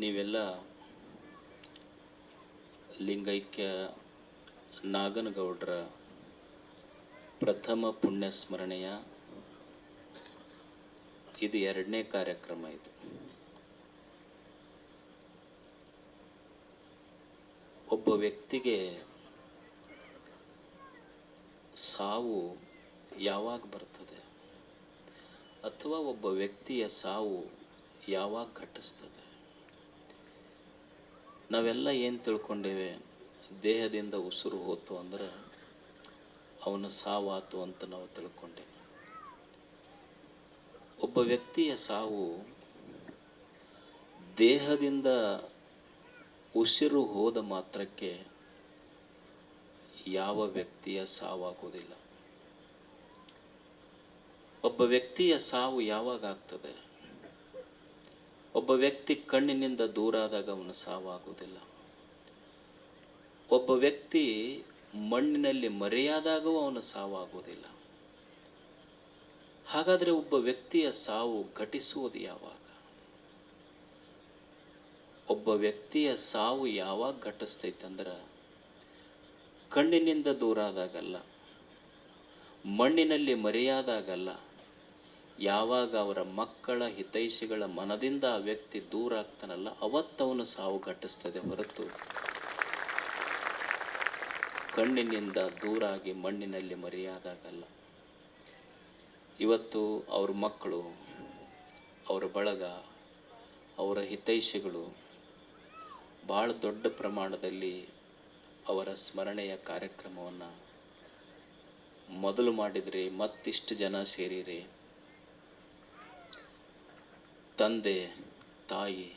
ನೀವೆಲ್ಲ ಲಿಂಗೈಕ್ಯ ನಾಗನಗೌಡರ ಪ್ರಥಮ ಪುಣ್ಯ ಸ್ಮರಣೆಯ ಇದು ಎರಡನೇ ಕಾರ್ಯಕ್ರಮ ಇದು. ಒಬ್ಬ ವ್ಯಕ್ತಿಗೆ ಸಾವು ಯಾವಾಗ ಬರ್ತದೆ? ಅಥವಾ ಒಬ್ಬ ವ್ಯಕ್ತಿಯ ಸಾವು ಯಾವಾಗ ಘಟಿಸ್ತದೆ? ನಾವೆಲ್ಲ ಏನು ತಿಳ್ಕೊಂಡೇವೆ? ದೇಹದಿಂದ ಉಸಿರು ಹೋತು ಅಂದ್ರೆ ಅವನು ಸಾವಾತು ಅಂತ ನಾವು ತಿಳ್ಕೊಂಡೇವೆ. ಒಬ್ಬ ವ್ಯಕ್ತಿಯ ಸಾವು ದೇಹದಿಂದ ಉಸಿರು ಹೋದ ಮಾತ್ರಕ್ಕೆ ಯಾವ ವ್ಯಕ್ತಿಯ ಸಾವಾಗೋದಿಲ್ಲ ಒಬ್ಬ ವ್ಯಕ್ತಿಯ ಸಾವು ಯಾವಾಗ ಆಗ್ತದೆ? ಒಬ್ಬ ವ್ಯಕ್ತಿ ಕಣ್ಣಿನಿಂದ ದೂರ ಆದಾಗ ಅವನು ಸಾವಾಗುವುದಿಲ್ಲ. ಒಬ್ಬ ವ್ಯಕ್ತಿ ಮಣ್ಣಿನಲ್ಲಿ ಮರೆಯಾದಾಗೂ ಅವನು ಸಾವಾಗುವುದಿಲ್ಲ. ಹಾಗಾದರೆ ಒಬ್ಬ ವ್ಯಕ್ತಿಯ ಸಾವು ಘಟಿಸುವುದು ಯಾವಾಗ? ಒಬ್ಬ ವ್ಯಕ್ತಿಯ ಸಾವು ಯಾವಾಗ ಘಟಿಸ್ತೈತೆ ಅಂದ್ರೆ ಕಣ್ಣಿನಿಂದ ದೂರ ಆದಾಗಲ್ಲ ಮಣ್ಣಿನಲ್ಲಿ ಮರೆಯಾದಾಗಲ್ಲ ಯಾವಾಗ ಅವರ ಮಕ್ಕಳ ಹಿತೈಷಿಗಳ ಮನದಿಂದ ಆ ವ್ಯಕ್ತಿ ದೂರ ಆಗ್ತಾನಲ್ಲ ಅವತ್ತವನು ಸಾವು ಘಟಿಸ್ತದೆ ಹೊರತು. ಕಣ್ಣಿನಿಂದ ದೂರಾಗಿ ಮಣ್ಣಿನಲ್ಲಿ ಮರೆಯಾದಾಗಲ್ಲ. ಇವತ್ತು ಅವ್ರ ಮಕ್ಕಳು, ಅವರ ಬಳಗ, ಅವರ ಹಿತೈಷಿಗಳು ಭಾಳ ದೊಡ್ಡ ಪ್ರಮಾಣದಲ್ಲಿ ಅವರ ಸ್ಮರಣೆಯ ಕಾರ್ಯಕ್ರಮವನ್ನು ಮೊದಲು ಮಾಡಿದರೆ ಮತ್ತಿಷ್ಟು ಜನ ಸೇರಿರಿ. ತಂದೆ, ತಾಯಿ,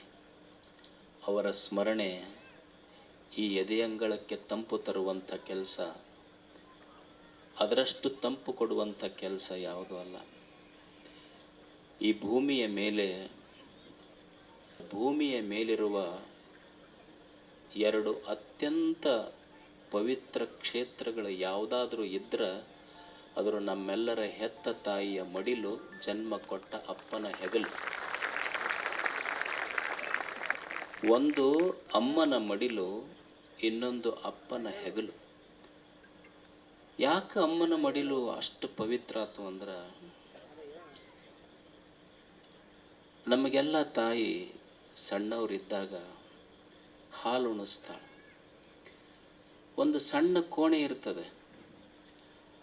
ಅವರ ಸ್ಮರಣೆ ಈ ಎದೆಯಂಗಳಕ್ಕೆ ತಂಪು ತರುವಂಥ ಕೆಲಸ. ಅದರಷ್ಟು ತಂಪು ಕೊಡುವಂಥ ಕೆಲಸ ಯಾವುದೂ ಅಲ್ಲ. ಈ ಭೂಮಿಯ ಮೇಲೆ, ಭೂಮಿಯ ಮೇಲಿರುವ ಎರಡು ಅತ್ಯಂತ ಪವಿತ್ರ ಕ್ಷೇತ್ರಗಳು ಯಾವುದಾದ್ರೂ ಇದ್ರೆ ಅದರ ನಮ್ಮೆಲ್ಲರ ಹೆತ್ತ ತಾಯಿಯ ಮಡಿಲು ಜನ್ಮ ಕೊಟ್ಟ ಅಪ್ಪನ ಹೆಗಲು. ಒಂದು ಅಮ್ಮನ ಮಡಿಲು, ಇನ್ನೊಂದು ಅಪ್ಪನ ಹೆಗಲು. ಯಾಕೆ ಅಮ್ಮನ ಮಡಿಲು ಅಷ್ಟು ಪವಿತ್ರ ಆತು ಅಂದ್ರೆ, ನಮಗೆಲ್ಲ ತಾಯಿ ಸಣ್ಣವರಿದ್ದಾಗ ಹಾಲು ಉಣಿಸ್ತಾಳೆ. ಒಂದು ಸಣ್ಣ ಕೋಣೆ ಇರ್ತದೆ.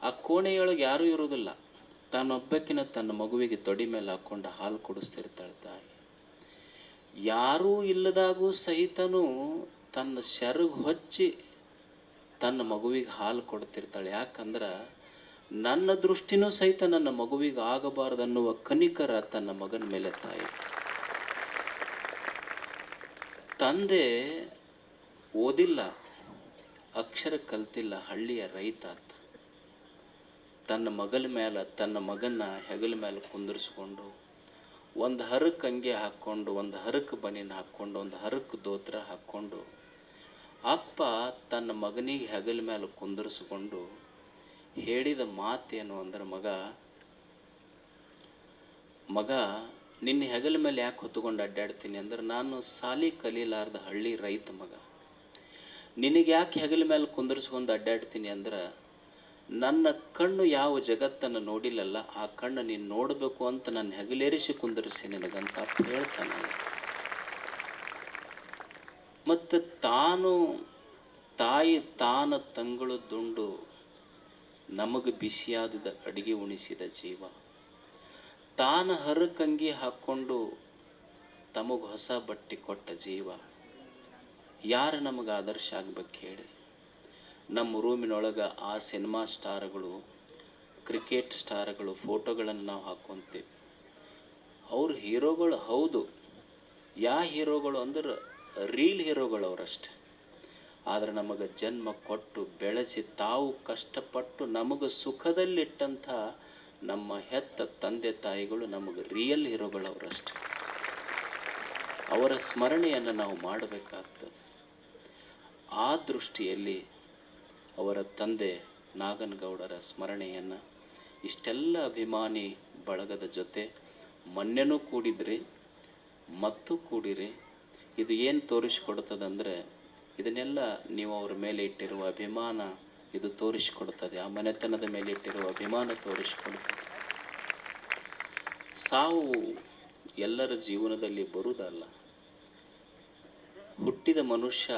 ಆ ಕೋಣೆಯೊಳಗೆ ಯಾರೂ ಇರೋದಿಲ್ಲ ತಾನೊಬ್ಬಕ್ಕಿನ ತನ್ನ ಮಗುವಿಗೆ ತೊಡಿ ಮೇಲೆ ಹಾಕ್ಕೊಂಡು ಹಾಲು ಕುಡಿಸ್ತಿರ್ತಾಳೆ ತಾಯಿ. ಯಾರೂ ಇಲ್ಲದಾಗೂ ಸಹಿತನೂ ತನ್ನ ಸೆರಗು ಹೊಚ್ಚಿ ತನ್ನ ಮಗುವಿಗೆ ಹಾಲು ಕೊಡ್ತಿರ್ತಾಳೆ. ಯಾಕಂದ್ರೆ ನನ್ನ ದೃಷ್ಟಿನೂ ಸಹಿತ ನನ್ನ ಮಗುವಿಗೆ ಆಗಬಾರ್ದನ್ನುವ ಕನಿಕರ ತನ್ನ ಮಗನ ಮೇಲೆ ತಾಯಿ. ತಂದೆ ಓದಿಲ್ಲ, ಅಕ್ಷರ ಕಲ್ತಿಲ್ಲ, ಹಳ್ಳಿಯ ರೈತ ತನ್ನ ಮಗಲ ಮೇಲೆ ತನ್ನ ಮಗನ ಹೆಗಲ ಮೇಲೆ ಕುಂದಿರಿಸ್ಕೊಂಡು ಒಂದು ಹರಕ್ಕೆ ಅಂಗಿ ಹಾಕ್ಕೊಂಡು ಒಂದು ಹರಕ್ಕೆ ಬನಿನ ಹಾಕ್ಕೊಂಡು ಒಂದು ಹರಕ್ಕೆ ದೋತ್ರ ಹಾಕ್ಕೊಂಡು ಅಪ್ಪ ತನ್ನ ಮಗನಿಗೆ ಹೆಗಲ ಮೇಲೆ ಕುಂದರ್ಸ್ಕೊಂಡು ಹೇಳಿದ ಮಾತೇನು ಅಂದ್ರೆ, ಮಗ ಮಗ, ನಿನ್ನ ಹೆಗಲ ಮೇಲೆ ಯಾಕೆ ಹೊತ್ಕೊಂಡು ಅಡ್ಡಾಡ್ತೀನಿ ಅಂದ್ರೆ, ನಾನು ಸಾಲಿ ಕಲೀಲಾರ್ದ ಹಳ್ಳಿ ರೈತ ಮಗ. ನಿನಗೆ ಯಾಕೆ ಹೆಗಲ ಮೇಲೆ ಕುಂದರ್ಸ್ಕೊಂಡು ಅಡ್ಡಾಡ್ತೀನಿ ಅಂದ್ರೆ ನನ್ನ ಕಣ್ಣು ಯಾವ ಜಗತ್ತನ್ನು ನೋಡಿಲ್ಲಲ್ಲ, ಆ ಕಣ್ಣು ನೀನು ನೋಡಬೇಕು ಅಂತ ನನ್ನ ಹೆಗಲೇರಿಸಿ ಕುಂದರಿಸಿ ನಿನಗಂತ ಹೇಳ್ತಾನೆ ಮತ್ತು ತಾನು ತಾಯಿ ತಾನ ತಂಗಳು ದುಂಡು ನಮಗೆ ಬಿಸಿಯಾದ ಅಡಿಗೆ ಉಣಿಸಿದ ಜೀವ. ತಾನು ಹರಕಂಗಿ ಹಾಕ್ಕೊಂಡು ತಮಗೆ ಹೊಸ ಬಟ್ಟೆ ಕೊಟ್ಟ ಜೀವ. ಯಾರು ನಮಗೆ ಆದರ್ಶ ಆಗ್ಬೇಕು ಹೇಳಿ. ನಮ್ಮ ರೂಮಿನೊಳಗೆ ಆ ಸಿನಿಮಾ ಸ್ಟಾರ್ಗಳು, ಕ್ರಿಕೆಟ್ ಸ್ಟಾರ್ಗಳು ಫೋಟೋಗಳನ್ನು ನಾವು ಹಾಕ್ಕೊತೀವಿ ಅವ್ರ ಹೀರೋಗಳು ಹೌದು. ಯಾ ಹೀರೋಗಳು ಅಂದ್ರೆ ರೀಲ್ ಹೀರೋಗಳು ಅವರಷ್ಟೆ ಆದರೆ ನಮಗೆ ಜನ್ಮ ಕೊಟ್ಟು ಬೆಳೆಸಿ ತಾವು ಕಷ್ಟಪಟ್ಟು ನಮಗೆ ಸುಖದಲ್ಲಿಟ್ಟಂಥ ನಮ್ಮ ಹೆತ್ತ ತಂದೆ ತಾಯಿಗಳು ನಮಗೆ ರಿಯಲ್ ಹೀರೋಗಳು ಅವರಷ್ಟೆ ಅವರ ಸ್ಮರಣೆಯನ್ನು ನಾವು ಮಾಡಬೇಕಾಗ್ತದೆ. ಆ ದೃಷ್ಟಿಯಲ್ಲಿ ಅವರ ತಂದೆ ನಾಗನಗೌಡರ ಸ್ಮರಣೆಯನ್ನು ಇಷ್ಟೆಲ್ಲ ಅಭಿಮಾನಿ ಬಳಗದ ಜೊತೆ ಮೊನ್ನೆನೂ ಕೂಡಿದ್ರಿ, ಮತ್ತು ಕೂಡಿರಿ. ಇದು ಏನು ತೋರಿಸಿಕೊಡ್ತದಂದರೆ ಇದನ್ನೆಲ್ಲ ನೀವು ಅವ್ರ ಮೇಲೆ ಇಟ್ಟಿರುವ ಅಭಿಮಾನ ಇದು ತೋರಿಸಿಕೊಡ್ತದೆ. ಆ ಮನೆತನದ ಮೇಲೆ ಇಟ್ಟಿರುವ ಅಭಿಮಾನ ತೋರಿಸಿಕೊಡ್ತದೆ. ಸಾವು ಎಲ್ಲರ ಜೀವನದಲ್ಲಿ ಬರುವುದಲ್ಲ. ಹುಟ್ಟಿದ ಮನುಷ್ಯ